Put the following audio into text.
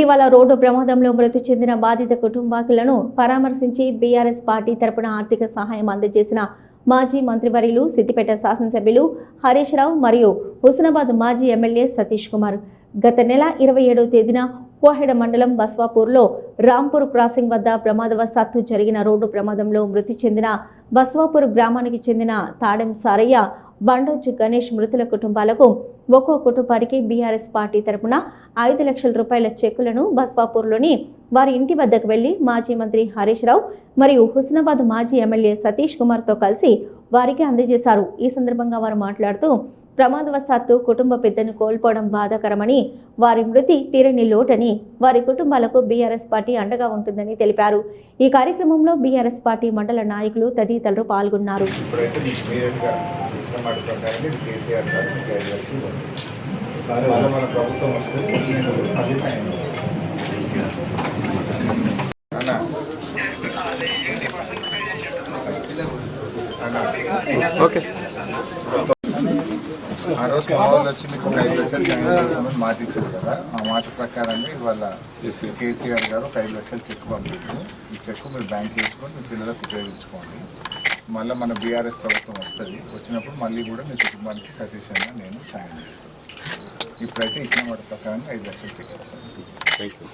ఇటీవల రోడ్డు ప్రమాదంలో మృతి చెందిన బాధిత కుటుంబాకులను పరామర్శించి బీఆర్ఎస్ పార్టీ తరపున ఆర్థిక సహాయం అందజేసిన మాజీ మంత్రివర్యులు సిద్దిపేట శాసనసభ్యులు హరీష్ రావు మరియు హుస్నాబాద్ మాజీ ఎమ్మెల్యే సతీష్ కుమార్. గత నెల ఇరవై ఏడవ తేదీన కోహెడ మండలం బస్వాపూర్లో రాంపూర్ క్రాసింగ్ వద్ద ప్రమాదవశాత్తు జరిగిన రోడ్డు ప్రమాదంలో మృతి చెందిన బస్వాపూర్ గ్రామానికి చెందిన తాడెం సారయ్య బండోజు గణేష్ మృతుల కుటుంబాలకు ఒక్కో కుటుంబానికి బీఆర్ఎస్ పార్టీ తరపున ఐదు లక్షల రూపాయల చెక్కులను బస్వాపూర్లోని వారి ఇంటి వద్దకు వెళ్ళి మాజీ మంత్రి హరీష్ రావు మరియు హుస్నాబాద్ మాజీ ఎమ్మెల్యే సతీష్ కుమార్తో కలిసి వారికి అందజేశారు. ఈ సందర్భంగా వారు మాట్లాడుతూ ప్రమాదవశాత్తు కుటుంబ పెద్దను కోల్పోవడం బాధాకరమని వారి మృతి తీరని లోటని వారి కుటుంబాలకు బీఆర్ఎస్ పార్టీ అండగా ఉంటుందని తెలిపారు. ఈ కార్యక్రమంలో బీఆర్ఎస్ పార్టీ మండల నాయకులు తదితరులు పాల్గొన్నారు. అడుగుతుంటారంటే ఇది కేసీఆర్ సార్ లక్షలు సార్ వాళ్ళ మన ప్రభుత్వం వస్తే అది సాయం అన్న అన్న. ఓకే ఆ రోజు మా వాళ్ళు వచ్చి మీకు ఒక ఐదు లక్షలు జాయిన్ చేస్తామని మాట ఇచ్చారు కదా. ఆ మాట ప్రకారంగా ఇవాళ కేసీఆర్ గారు ఒక ఐదు లక్షలు చెక్ పంపించారు. ఈ చెక్ మీరు బ్యాంక్ చేసుకొని మీ పిల్లలకు ఉపయోగించుకోండి. మళ్ళీ మన బీఆర్ఎస్ ప్రభుత్వం వస్తుంది. వచ్చినప్పుడు మళ్ళీ కూడా మీ కుటుంబానికి సతీష్ నేను సాయం చేస్తాను. ఇప్పుడైతే ఇచ్చిన వాటి ప్రకారంగా ఐదు లక్షలు చెక్ థ్యాంక్ యూ